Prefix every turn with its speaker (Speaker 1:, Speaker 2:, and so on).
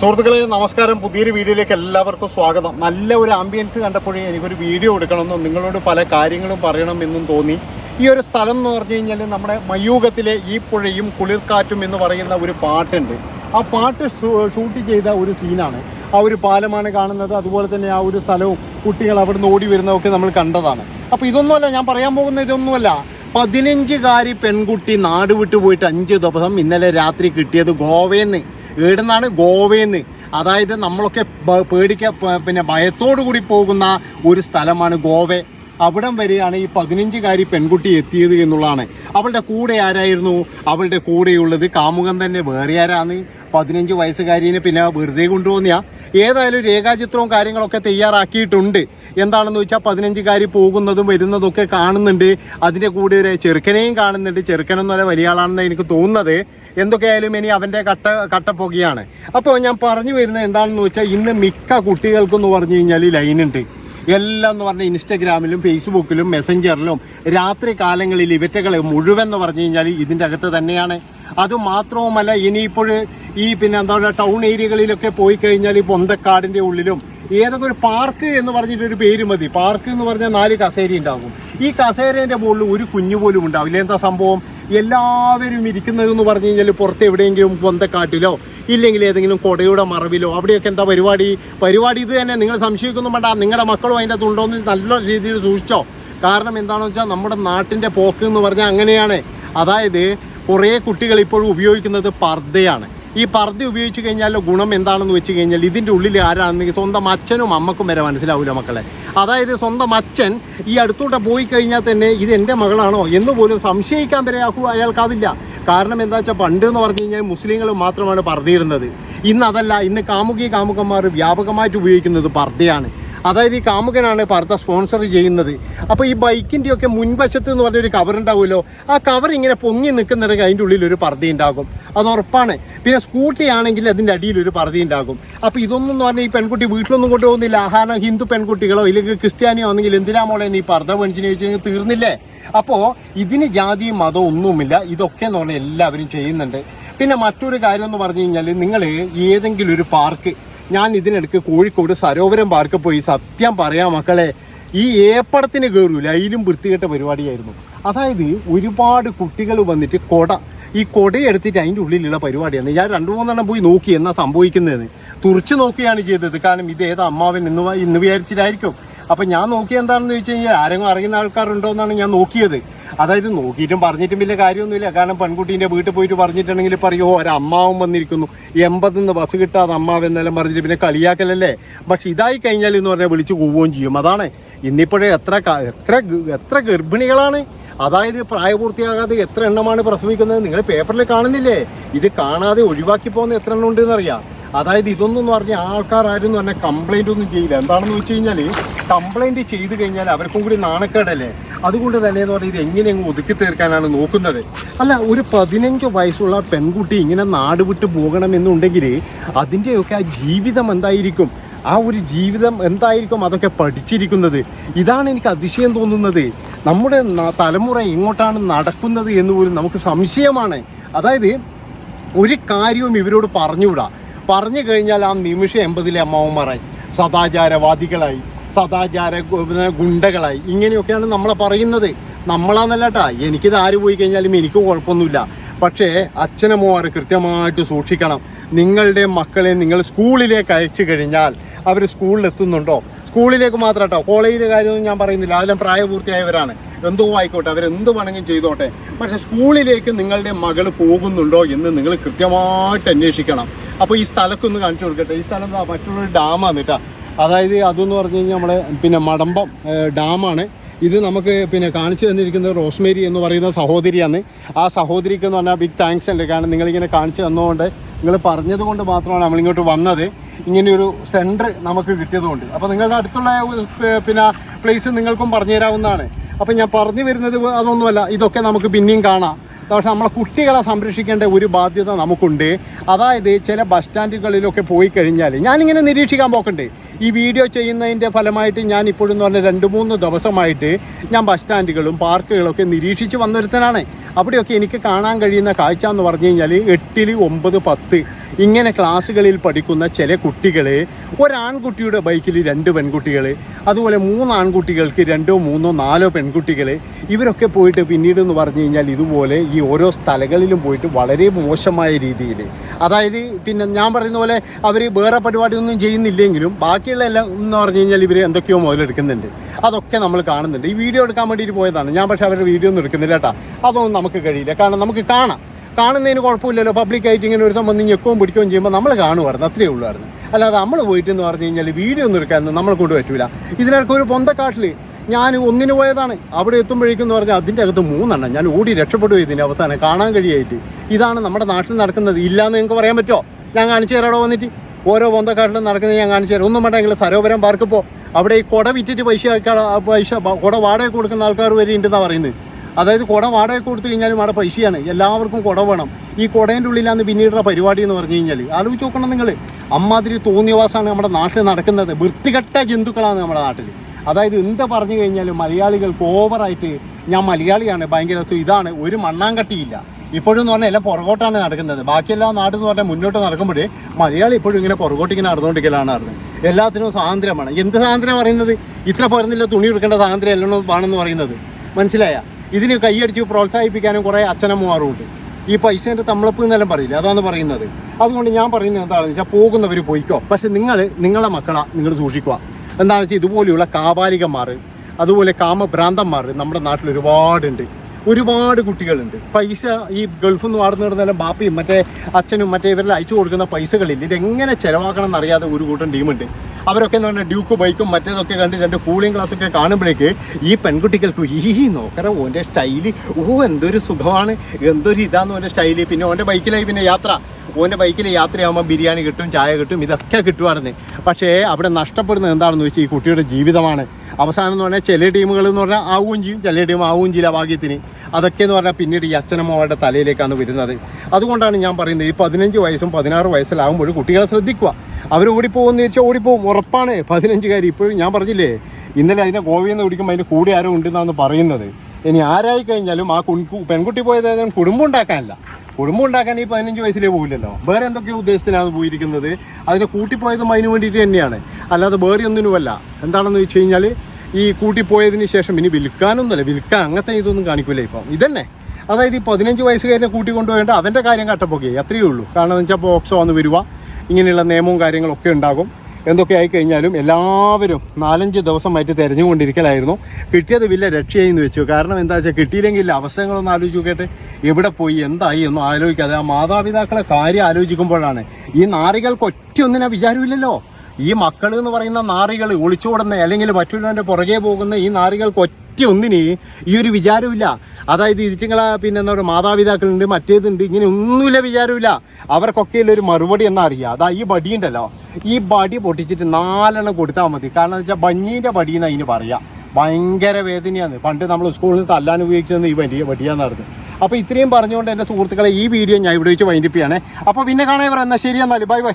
Speaker 1: സുഹൃത്തുക്കളെ നമസ്കാരം. പുതിയൊരു വീഡിയോയിലേക്ക് എല്ലാവർക്കും സ്വാഗതം. നല്ല ഒരു ആംബിയൻസ് കണ്ടപ്പോഴേ എനിക്കൊരു വീഡിയോ എടുക്കണമെന്നും നിങ്ങളോട് പല കാര്യങ്ങളും പറയണമെന്നും തോന്നി. ഈ ഒരു സ്ഥലം എന്ന് പറഞ്ഞു കഴിഞ്ഞാൽ നമ്മുടെ മയൂകത്തിലെ ഈ പുഴയും കുളിർക്കാറ്റും എന്ന് പറയുന്ന ഒരു പാട്ടുണ്ട്. ആ പാട്ട് ഷൂട്ട് ചെയ്ത ഒരു സീനാണ് ആ ഒരു പാലമാണ് കാണുന്നത്. അതുപോലെ തന്നെ ആ ഒരു സ്ഥലവും കുട്ടികൾ അവിടുന്ന് ഓടി വരുന്നതൊക്കെ നമ്മൾ കണ്ടതാണ്. അപ്പോൾ ഇതൊന്നുമല്ല ഞാൻ പറയാൻ പോകുന്ന ഇതൊന്നുമല്ല. പതിനഞ്ചുകാരി പെൺകുട്ടി നാട് വിട്ടു പോയിട്ട് അഞ്ച് ദിവസം ഇന്നലെ രാത്രി കിട്ടിയത് ഗോവയെന്ന്. ഏടുന്നാണ് ഗോവയെന്ന്. അതായത് നമ്മളൊക്കെ പേടിക്ക പിന്നെ ഭയത്തോടു കൂടി പോകുന്ന ഒരു സ്ഥലമാണ് ഗോവ. അവിടം വരെയാണ് ഈ പതിനഞ്ചുകാരി പെൺകുട്ടി എത്തിയത് എന്നുള്ളതാണ്. അവളുടെ കൂടെ ആരായിരുന്നു? അവളുടെ കൂടെയുള്ളത് കാമുകൻ തന്നെ. വേറെ ആരാന്ന് പതിനഞ്ച് വയസ്സുകാരിനെ പിന്നെ വെറുതെ കൊണ്ടുപോകുന്ന ഏതായാലും രേഖാചിത്രവും കാര്യങ്ങളൊക്കെ തയ്യാറാക്കിയിട്ടുണ്ട്. എന്താണെന്ന് വെച്ചാൽ പതിനഞ്ചുകാരി പോകുന്നതും വരുന്നതൊക്കെ കാണുന്നുണ്ട്. അതിന്റെ കൂടെ ഒരു ചെറുക്കനെയും കാണുന്നുണ്ട്. ചെറുക്കനെന്ന് പറഞ്ഞാൽ വലിയ ആളാണെന്ന് എനിക്ക് തോന്നുന്നത്. എന്തൊക്കെയായാലും ഇനി അവന്റെ കട്ട കട്ടപ്പൊക്കെയാണ് അപ്പോൾ ഞാൻ പറഞ്ഞു വരുന്നത് എന്താണെന്ന് വെച്ചാൽ ഇന്ന് മിക്ക കുട്ടികൾക്കെന്ന് പറഞ്ഞു കഴിഞ്ഞാൽ ലൈനുണ്ട്. എല്ലാം എന്ന് പറഞ്ഞാൽ ഇൻസ്റ്റഗ്രാമിലും ഫേസ്ബുക്കിലും മെസ്സഞ്ചറിലും രാത്രി കാലങ്ങളിൽ ഇവറ്റകൾ മുഴുവൻ എന്ന് പറഞ്ഞു കഴിഞ്ഞാൽ ഇതിന്റെ അകത്ത് തന്നെയാണ്. അത് മാത്രവുമല്ല ഇനിയിപ്പോൾ ഈ പിന്നെ എന്താ പറയുക ടൗൺ ഏരിയകളിലൊക്കെ പോയി കഴിഞ്ഞാൽ ഈ പൊന്തക്കാടിന്റെ ഉള്ളിലും ഏതൊക്കെ ഒരു പാർക്ക് എന്ന് പറഞ്ഞിട്ട് ഒരു പേര് മതി. പാർക്ക് എന്ന് പറഞ്ഞാൽ നാല് കസേര ഉണ്ടാകും ഈ കസേരേന്റെ മുകളിൽ ഒരു കുഞ്ഞു പോലും ഉണ്ടാവില്ല. എന്താ സംഭവം? എല്ലാവരും ഇരിക്കുന്നതെന്ന് പറഞ്ഞു കഴിഞ്ഞാൽ പുറത്ത് എവിടെയെങ്കിലും പൊന്തക്കാട്ടിലോ ഇല്ലെങ്കിൽ ഏതെങ്കിലും കൊടയുടെ മറവിലോ അവിടെയൊക്കെ എന്താ പരിപാടി? പരിപാടി ഇത് തന്നെ. നിങ്ങൾ സംശയിക്കുന്നു വേണ്ട. നിങ്ങളുടെ മക്കളും അതിന്റെ അകത്ത് എന്ന് നല്ല രീതിയിൽ സൂക്ഷിച്ചോ. കാരണം എന്താണെന്ന് വെച്ചാൽ നമ്മുടെ നാട്ടിന്റെ പോക്ക് എന്ന് പറഞ്ഞാൽ അങ്ങനെയാണ്. അതായത് കുറേ കുട്ടികൾ ഇപ്പോഴും ഉപയോഗിക്കുന്നത് പർദ്ദയാണ്. ഈ പർദ്ദ ഉപയോഗിച്ച് കഴിഞ്ഞാൽ ഗുണം എന്താണെന്ന് വെച്ച് കഴിഞ്ഞാൽ ഇതിന്റെ ഉള്ളിൽ ആരാണെന്നെങ്കിൽ സ്വന്തം അച്ഛനും അമ്മക്കും വരെ മനസ്സിലാവില്ല മക്കളെ. അതായത് സ്വന്തം അച്ഛൻ ഈ അടുത്തോട്ട് പോയി കഴിഞ്ഞാൽ തന്നെ ഇത് എന്റെ മകളാണോ എന്ന് പോലും സംശയിക്കാൻ വരെ അയാൾക്കാവില്ല. കാരണം എന്താ വെച്ചാൽ പണ്ട് എന്ന് പറഞ്ഞു കഴിഞ്ഞാൽ മുസ്ലിങ്ങൾ മാത്രമാണ് പർദ്ദയിടുന്നത്. ഇന്ന് അതല്ല ഇന്ന് കാമുകി കാമുകന്മാർ വ്യാപകമായിട്ട് ഉപയോഗിക്കുന്നത് പർദ്ദയാണ്. അതായത് ഈ കാമുകനാണ് പാർത്ത സ്പോൺസർ ചെയ്യുന്നത്. അപ്പോൾ ഈ ബൈക്കിന്റെ ഒക്കെ മുൻവശത്ത് എന്ന് പറഞ്ഞൊരു കവർ ഉണ്ടാവുമല്ലോ ആ കവർ ഇങ്ങനെ പൊങ്ങി നിൽക്കുന്നുണ്ടെങ്കിൽ അതിന്റെ ഉള്ളിൽ ഒരു പർദ്ദ ഉണ്ടാകും. അത് ഉറപ്പാണ്. പിന്നെ സ്കൂട്ടി ആണെങ്കിൽ അതിന്റെ അടിയിൽ ഒരു പർദ്ദ ഉണ്ടാകും. അപ്പോൾ ഇതൊന്നും എന്ന് പറഞ്ഞാൽ ഈ പെൺകുട്ടി വീട്ടിലൊന്നും കൊണ്ടുപോകുന്നില്ല. ആഹാരം ഹിന്ദു പെൺകുട്ടികളോ ഇല്ലെങ്കിൽ ക്രിസ്ത്യാനിയോ ആണെങ്കിൽ എന്തിനാ മോളെ നീ പർദ്ധ പെൺചിനെ ചോദിച്ചാൽ തീർന്നില്ലേ? അപ്പോൾ ഇതിന് ജാതിയും മതവും ഒന്നുമില്ല. ഇതൊക്കെ എന്ന് പറഞ്ഞാൽ എല്ലാവരും ചെയ്യുന്നുണ്ട്. പിന്നെ മറ്റൊരു കാര്യം എന്ന് പറഞ്ഞു കഴിഞ്ഞാൽ നിങ്ങൾ ഏതെങ്കിലും ഒരു പാർക്ക് ഞാൻ ഇതിനിടയ്ക്ക് കോഴിക്കോട് സരോവരം പാർക്ക് പോയി സത്യം പറയാം മക്കളെ ഈ ഏപ്പടത്തിന് കയറൂല അതിലും വൃത്തികെട്ട പരിപാടിയായിരുന്നു. അതായത് ഒരുപാട് കുട്ടികൾ വന്നിട്ട് കൊട ഈ കൊടയെടുത്തിട്ട് അതിന്റെ ഉള്ളിലുള്ള പരിപാടിയാണ്. ഞാൻ രണ്ടു മൂന്നെണ്ണം പോയി നോക്കി എന്നാ സംഭവിക്കുന്നതെന്ന് തുറച്ചു നോക്കുകയാണ് ചെയ്തത്. കാരണം ഇത് ഏത് അമ്മാവൻ എന്ന് ഇന്ന് വിചാരിച്ചിട്ടായിരിക്കും. അപ്പം ഞാൻ നോക്കിയത് എന്താണെന്ന് ചോദിച്ചു കഴിഞ്ഞാൽ ആരെങ്കിലും അറിയുന്ന ആൾക്കാരുണ്ടോ എന്നാണ് ഞാൻ നോക്കിയത്. അതായത് നോക്കിയിട്ടും പറഞ്ഞിട്ടും വലിയ കാര്യമൊന്നുമില്ല. കാരണം പെൺകുട്ടീന്റെ വീട്ടിൽ പോയിട്ട് പറഞ്ഞിട്ടുണ്ടെങ്കിൽ പറയുമോ ഒരു അമ്മാവൻ വന്നിരിക്കുന്നു. എൺപതിന്ന് ബസ് കിട്ടാതെ അമ്മാവ് എന്നെല്ലാം പറഞ്ഞിട്ട് പിന്നെ കളിയാക്കലല്ലേ? പക്ഷെ ഇതായി കഴിഞ്ഞാൽ എന്ന് പറഞ്ഞാൽ വിളിച്ച് പോവുകയും ചെയ്യും. അതാണ് ഇന്നിപ്പോഴേ എത്ര എത്ര എത്ര ഗർഭിണികളാണ്. അതായത് പ്രായപൂർത്തിയാകാതെ എത്ര എണ്ണമാണ് പ്രസവിക്കുന്നത് നിങ്ങൾ പേപ്പറിൽ കാണുന്നില്ലേ? ഇത് കാണാതെ ഒഴിവാക്കി പോകുന്ന എത്ര എണ്ണം ഉണ്ട് അറിയാം അതായത് ഇതൊന്നും എന്ന് ആൾക്കാർ എന്ന് പറഞ്ഞാൽ കംപ്ലൈന്റ് ഒന്നും ചെയ്യില്ല. എന്താണെന്ന് വെച്ച് കഴിഞ്ഞാൽ കംപ്ലൈന്റ് ചെയ്ത് കഴിഞ്ഞാൽ അവർക്കും കൂടി നാണക്കേടല്ലേ? അതുകൊണ്ട് തന്നെ എന്ന് പറഞ്ഞാൽ ഇത് എങ്ങനെ അങ്ങ് ഒതുക്കി തീർക്കാനാണ് നോക്കുന്നത്. അല്ല ഒരു പതിനഞ്ച് വയസ്സുള്ള പെൺകുട്ടി ഇങ്ങനെ നാട് വിട്ട് പോകണമെന്നുണ്ടെങ്കിൽ അതിന്റെയൊക്കെ ആ ജീവിതം എന്തായിരിക്കും? ആ ഒരു ജീവിതം എന്തായിരിക്കും അതൊക്കെ പഠിച്ചിരിക്കുന്നത്? ഇതാണ് എനിക്ക് അതിശയം തോന്നുന്നത്. നമ്മുടെ തലമുറ എങ്ങോട്ടാണ് നടക്കുന്നത് എന്ന് പോലും നമുക്ക് സംശയമാണ്. അതായത് ഒരു കാര്യവും ഇവരോട് പറഞ്ഞുകൂടാ. പറഞ്ഞു കഴിഞ്ഞാൽ ആ നിമിഷം എൺപതിലെ അമ്മാവന്മാരായി. സദാചാരവാദികളായി സദാചാര ഗുണ്ടകളായി. ഇങ്ങനെയൊക്കെയാണ് നമ്മളെ പറയുന്നത്. നമ്മളാന്നല്ലട്ടാ എനിക്കിത് ആര് പോയി കഴിഞ്ഞാലും എനിക്ക് കുഴപ്പമൊന്നുമില്ല. പക്ഷേ അച്ഛനമ്മമാർ കൃത്യമായിട്ട് സൂക്ഷിക്കണം. നിങ്ങളുടെ മക്കളെ നിങ്ങൾ സ്കൂളിലേക്ക് അയച്ചു കഴിഞ്ഞാൽ അവർ സ്കൂളിൽ എത്തുന്നുണ്ടോ സ്കൂളിലേക്ക് മാത്രം കേട്ടോ കോളേജിലെ കാര്യമൊന്നും ഞാൻ പറയുന്നില്ല. അതെല്ലാം പ്രായപൂർത്തിയായവരാണ്. എന്തോ ആയിക്കോട്ടെ അവരെന്ത് വേണമെങ്കിലും ചെയ്തോട്ടെ. പക്ഷെ സ്കൂളിലേക്ക് നിങ്ങളുടെ മകൾ പോകുന്നുണ്ടോ എന്ന് നിങ്ങൾ കൃത്യമായിട്ട് അന്വേഷിക്കണം. അപ്പോൾ ഈ സ്ഥലമൊക്കെ ഒന്ന് കാണിച്ചു കൊടുക്കട്ടെ. ഈ സ്ഥലം മറ്റുള്ളൊരു ഡാമാണ് കേട്ടോ. അതായത് അതെന്ന് പറഞ്ഞു കഴിഞ്ഞാൽ നമ്മളെ പിന്നെ മടമ്പം ഡാമാണ് ഇത് നമുക്ക് പിന്നെ കാണിച്ചു തന്നിരിക്കുന്നത് റോസ്മേരി എന്ന് പറയുന്ന സഹോദരിയാണ്. ആ സഹോദരിക്ക് എന്ന് പറഞ്ഞാൽ ബിഗ് താങ്ക്സ് ഉണ്ട് കാരണം നിങ്ങളിങ്ങനെ കാണിച്ചു തന്നതുകൊണ്ട് നിങ്ങൾ പറഞ്ഞത് കൊണ്ട് മാത്രമാണ് നമ്മളിങ്ങോട്ട് വന്നത്. ഇങ്ങനെയൊരു സെന്റർ നമുക്ക് കിട്ടിയതുകൊണ്ട്. അപ്പോൾ നിങ്ങൾക്ക് അടുത്തുള്ള പിന്നെ പ്ലേസ് നിങ്ങൾക്കും പറഞ്ഞു തരാവുന്നതാണ് അപ്പോൾ ഞാൻ പറഞ്ഞു വരുന്നത് അതൊന്നുമല്ല. ഇതൊക്കെ നമുക്ക് പിന്നെയും കാണാം. പക്ഷെ നമ്മളെ കുട്ടികളെ സംരക്ഷിക്കേണ്ട ഒരു ബാധ്യത നമുക്കുണ്ട്. അതായത് ചില ബസ് സ്റ്റാൻഡുകളിലൊക്കെ പോയി കഴിഞ്ഞാൽ ഞാനിങ്ങനെ നിരീക്ഷിക്കാൻ പോക്കുണ്ട്. ഈ വീഡിയോ ചെയ്യുന്നതിന്റെ ഫലമായിട്ട് ഞാൻ ഇപ്പോഴും എന്ന് പറഞ്ഞാൽ രണ്ട് മൂന്ന് ദിവസമായിട്ട് ഞാൻ ബസ് സ്റ്റാൻഡുകളും പാർക്കുകളൊക്കെ നിരീക്ഷിച്ച് വന്നൊരുത്തനാണ്. അവിടെയൊക്കെ എനിക്ക് കാണാൻ കഴിയുന്ന കാഴ്ച എന്ന് പറഞ്ഞു കഴിഞ്ഞാൽ എട്ടിൽ ഒമ്പത് പത്ത്. ഇങ്ങനെ ക്ലാസ്സുകളിൽ പഠിക്കുന്ന ചില കുട്ടികൾ ഒരാൺകുട്ടിയുടെ ബൈക്കിൽ രണ്ട് പെൺകുട്ടികൾ അതുപോലെ മൂന്ന് ആൺകുട്ടികൾക്ക് രണ്ടോ മൂന്നോ നാലോ പെൺകുട്ടികൾ ഇവരൊക്കെ പോയിട്ട് പിന്നീട് എന്ന് പറഞ്ഞു കഴിഞ്ഞാൽ ഇതുപോലെ ഈ ഓരോ സ്ഥലങ്ങളിലും പോയിട്ട് വളരെ മോശമായ രീതിയിൽ. അതായത് പിന്നെ ഞാൻ പറയുന്ന പോലെ അവർ വേറെ പരിപാടിയൊന്നും ചെയ്യുന്നില്ലെങ്കിലും ബാക്കിയുള്ള എല്ലാം എന്ന് പറഞ്ഞു കഴിഞ്ഞാൽ ഇവർ എന്തൊക്കെയോ മുതലെടുക്കുന്നുണ്ട്. അതൊക്കെ നമ്മൾ കാണുന്നുണ്ട്. ഈ വീഡിയോ എടുക്കാൻ വേണ്ടിയിട്ട് പോയതാണ്. ഞാൻ പക്ഷേ അവരുടെ വീഡിയോ ഒന്നും എടുക്കുന്നില്ല കേട്ടോ. അതൊന്നും നമുക്ക് കഴിയില്ല. കാരണം നമുക്ക് കാണാം. കാണുന്നതിന് കുഴപ്പമില്ലല്ലോ. പബ്ലിക്കായിട്ട് ഇങ്ങനെ ഒരു സംബന്ധം ഞെക്കുകയും പിടിക്കുകയും ചെയ്യുമ്പോൾ നമ്മൾ കാണുമായിരുന്നു. അത്രയേ ഉള്ളായിരുന്നു. അല്ലാതെ നമ്മൾ പോയിട്ട് എന്ന് പറഞ്ഞു കഴിഞ്ഞാൽ വീഡിയോ ഒന്നും എടുക്കാനൊന്നും നമ്മളെ കൊണ്ട് പറ്റൂല. ഇതിനൊക്കെ ഒരു പൊന്തക്കാട്ടിൽ ഞാൻ ഒന്നിന് പോയതാണ്. അവിടെ എത്തുമ്പോഴേക്കും എന്ന് പറഞ്ഞാൽ അതിന്റെ അകത്ത് മൂന്നെണ്ണം ഞാൻ ഓടി രക്ഷപ്പെട്ടു ഇതിന്റെ അവസാനം കാണാൻ കഴിയായിട്ട്. ഇതാണ് നമ്മുടെ നാട്ടിൽ നടക്കുന്നത്. ഇല്ലയെന്ന് നിങ്ങൾക്ക് പറയാൻ പറ്റുമോ ഞാൻ കാണിച്ചു തരാടോ വന്നിട്ട്. ഓരോ പൊന്തക്കാട്ടിലും നടക്കുന്നത് ഞാൻ കാണിച്ചു തരാം. ഒന്നും വേണ്ടെങ്കിൽ സരോവരം പാർക്ക് പോ. അവിടെ ഈ കുട വിറ്റിട്ട് പൈസ പൈസ കുട വാടക കൊടുക്കുന്ന ആൾക്കാർ വരെ ഉണ്ടെന്നാണ് പറയുന്നത്. അതായത് കുട വാടക കൊടുത്തു കഴിഞ്ഞാലും അവിടെ പൈസയാണ്. എല്ലാവർക്കും കുട വേണം. ഈ കുടേന്റെ ഉള്ളിലാണ് പിന്നീടുള്ള പരിപാടി എന്ന് പറഞ്ഞു കഴിഞ്ഞാൽ ആലോചിച്ച് നോക്കണം നിങ്ങൾ അമ്മാതിരി തോന്നിയവാസമാണ് നമ്മുടെ നാട്ടിൽ നടക്കുന്നത്. വൃത്തികെട്ട ജന്തുക്കളാണ് നമ്മുടെ നാട്ടിൽ അതായത് എന്താ പറഞ്ഞു കഴിഞ്ഞാൽ മലയാളികൾക്ക് ഓവറായിട്ട് ഞാൻ മലയാളിയാണ്. ഭയങ്കര ഇതാണ്. ഒരു മണ്ണാങ്കട്ടിയില്ല. ഇപ്പോഴും എന്ന് പറഞ്ഞാൽ എല്ലാം പുറകോട്ടാണ് നടക്കുന്നത്. ബാക്കിയെല്ലാം നാട്ടിൽ എന്ന് പറഞ്ഞാൽ മുന്നോട്ട് നടക്കുമ്പോഴേ മലയാളി ഇപ്പോഴും ഇങ്ങനെ പുറകോട്ട് ഇങ്ങനെ നടന്നുകൊണ്ടിരിക്കലാണ് നടന്നത്. എല്ലാത്തിനും സ്വാതന്ത്ര്യമാണ്. എന്ത് സ്വാതന്ത്ര്യം പറയുന്നത്? ഇത്ര പോരുന്നില്ല തുണി എടുക്കേണ്ട സ്വാതന്ത്ര്യം എല്ലാം ആണെന്ന് പറയുന്നത്. മനസ്സിലായ? ഇതിന് കൈയടിച്ച് പ്രോത്സാഹിപ്പിക്കാനും കുറേ അച്ഛനമ്മമാരുണ്ട്. ഈ പൈസേന്റെ തമ്മളപ്പ് എന്നെല്ലാം പറയില്ല? അതാണ് പറയുന്നത്. അതുകൊണ്ട് ഞാൻ പറയുന്നത് എന്താണെന്ന് വെച്ചാൽ പോകുന്നവർ പോയിക്കോ. പക്ഷെ നിങ്ങൾ നിങ്ങളെ മക്കളെ നിങ്ങൾ സൂക്ഷിക്കുക. എന്താണെന്ന് വെച്ചാൽ ഇതുപോലെയുള്ള കാപാലികന്മാർ അതുപോലെ കാമഭ്രാന്തന്മാർ നമ്മുടെ നാട്ടിൽ ഒരുപാടുണ്ട്. ഒരുപാട് കുട്ടികളുണ്ട്. പൈസ ഈ ഗൾഫിൽ നിന്ന് വാർന്നു കിടന്നാലും ബാപ്പയും മറ്റേ അച്ഛനും മറ്റേ ഇവരെല്ലാം അയച്ചു കൊടുക്കുന്ന പൈസകളില്ല. ഇതെങ്ങനെ ചിലവാക്കണം എന്നറിയാതെ ഒരു കൂട്ടം ടീമുണ്ട്. അവരൊക്കെ എന്ന് പറഞ്ഞാൽ ഡ്യൂക്ക് ബൈക്കും മറ്റേതൊക്കെ കണ്ട് രണ്ട് കൂളിംഗ് ക്ലാസ് ഒക്കെ കാണുമ്പോഴേക്ക് ഈ പെൺകുട്ടികൾക്ക് ഈ നോക്കറ ഓന്റെ സ്റ്റൈൽ. ഓ എന്തൊരു സുഖമാണ്. എന്തൊരു ഇതാന്ന് ഓന്റെ സ്റ്റൈൽ. പിന്നെ ഓന്റെ ബൈക്കിലായി പിന്നെ യാത്ര. ഓന്റെ ബൈക്കിൽ യാത്രയാകുമ്പോൾ ബിരിയാണി കിട്ടും ചായ കിട്ടും ഇതൊക്കെ കിട്ടുമായിരുന്നു പക്ഷേ അവിടെ നഷ്ടപ്പെടുന്നത് എന്താണെന്ന് വെച്ചാൽ ഈ കുട്ടിയുടെ ജീവിതമാണ്. അവസാനം എന്ന് പറഞ്ഞാൽ ചില ടീമുകൾ എന്ന് പറഞ്ഞാൽ ആവുകയും ചെയ്യും. ചില ടീം ആവുകയും ചെയ്യില്ല ഭാഗ്യത്തിന്. അതൊക്കെ എന്ന് പറഞ്ഞാൽ പിന്നീട് ഈ അച്ഛനമ്മമാരുടെ തലയിലേക്കാണ് വരുന്നത്. അതുകൊണ്ടാണ് ഞാൻ പറയുന്നത് ഈ പതിനഞ്ച് വയസ്സും പതിനാറ് വയസ്സിലാകുമ്പോൾ കുട്ടികളെ ശ്രദ്ധിക്കുക. അവർ ഓടിപ്പോകുമെന്ന് ചോദിച്ചാൽ ഓടിപ്പോകും. ഉറപ്പാണ്. പതിനഞ്ചുകാരി ഇപ്പോഴും ഞാൻ പറഞ്ഞില്ലേ ഇന്നലെ അതിനെ ഗോവയിൽ നിന്ന് പിടിക്കുമ്പോൾ അതിന്റെ കൂടെ ആരോ ഉണ്ടെന്നാണ് പറയുന്നത്. ഇനി ആരായി കഴിഞ്ഞാലും ആ പെൺകുട്ടി പോയത് ഏതായാലും കുടുംബം ഉണ്ടാക്കാനല്ല. കുടുംബം ഉണ്ടാക്കാൻ ഈ പതിനഞ്ച് വയസ്സിലേ പോകില്ലല്ലോ. വേറെ എന്തൊക്കെയോ ഉദ്ദേശത്തിലാണ് പോയിരിക്കുന്നത്. അതിനെ കൂട്ടിപ്പോയതും അതിന് വേണ്ടിയിട്ട് തന്നെയാണ്. അല്ലാതെ വേറെ ഒന്നിനുമല്ല. എന്താണെന്ന് വെച്ച് കഴിഞ്ഞാൽ ഈ കൂട്ടിപ്പോയതിന് ശേഷം ഇനി വിൽക്കാനൊന്നുമല്ല. വിൽക്കാൻ അങ്ങനത്തെ ഇതൊന്നും കാണിക്കില്ല ഇപ്പം. ഇതന്നെ. അതായത് ഈ പതിനഞ്ച് വയസ്സുകാരനെ കൂട്ടിക്കൊണ്ടുപോയിട്ട് അവന്റെ കാര്യം കട്ടപ്പൊക്കെ. അത്രയേ ഉള്ളൂ. കാരണം എന്ന് വെച്ചാൽ ബോക്സോ വന്ന് വരുക ഇങ്ങനെയുള്ള നിയമവും കാര്യങ്ങളൊക്കെ ഉണ്ടാകും. എന്തൊക്കെ ആയിക്കഴിഞ്ഞാലും എല്ലാവരും നാലഞ്ച് ദിവസമായിട്ട് തിരഞ്ഞുകൊണ്ടിരിക്കലായിരുന്നു. കിട്ടിയത് വലിയ രക്ഷയായി എന്ന് വെച്ചു. കാരണം എന്താ വെച്ചാൽ കിട്ടിയില്ലെങ്കിൽ അവസരങ്ങളൊന്നും ആലോചിച്ച് നോക്കട്ടെ എവിടെ പോയി എന്തായി ഒന്നും ആലോചിക്കാതെ ആ മാതാപിതാക്കളെ കാര്യം ആലോചിക്കുമ്പോഴാണ് ഈ നാറികൾക്ക് ഒറ്റയൊന്നിനാ വിചാരമില്ലല്ലോ. ഈ മക്കൾ എന്ന് പറയുന്ന നാറികൾ ഒളിച്ചോടുന്ന അല്ലെങ്കിൽ മറ്റുള്ളവന്റെ പുറകെ പോകുന്ന ഈ നാറികൾക്ക് ഒറ്റ ഒന്നിന് ഈ ഒരു വിചാരമില്ല അതായത് ഇതിങ്ങളെ പിന്നെ എന്താ പറയുക മാതാപിതാക്കളുണ്ട് മറ്റേതുണ്ട് ഇങ്ങനെ ഒന്നുമില്ല വിചാരമില്ല അവർക്കൊക്കെയുള്ള ഒരു മറുപടി എന്നാ അറിയുക അതാ ഈ ബടി ഉണ്ടല്ലോ. ഈ ബടി പൊട്ടിച്ചിട്ട് നാലെണ്ണം കൊടുത്താൽ മതി. കാരണം എന്ന് വെച്ചാൽ ബഞ്ഞീന്റെ ബടി എന്ന് അതിന് പറയാം. ഭയങ്കര വേദനയാണ്. പണ്ട് നമ്മൾ സ്കൂളിൽ നിന്ന് തല്ലാൻ ഉപയോഗിച്ചതെന്ന് ഈ വലിയ വടിയാന്നായിരുന്നു അപ്പോൾ ഇത്രയും പറഞ്ഞുകൊണ്ട് എന്റെ സുഹൃത്തുക്കളെ ഈ വീഡിയോ ഞാൻ ഇവിടെ വെച്ച് വൈൻഡിപ്പിയാണ് അപ്പോൾ പിന്നെ കാണാൻ പറയാം എന്നാൽ ശരി എന്നാൽ ബൈ ബൈ.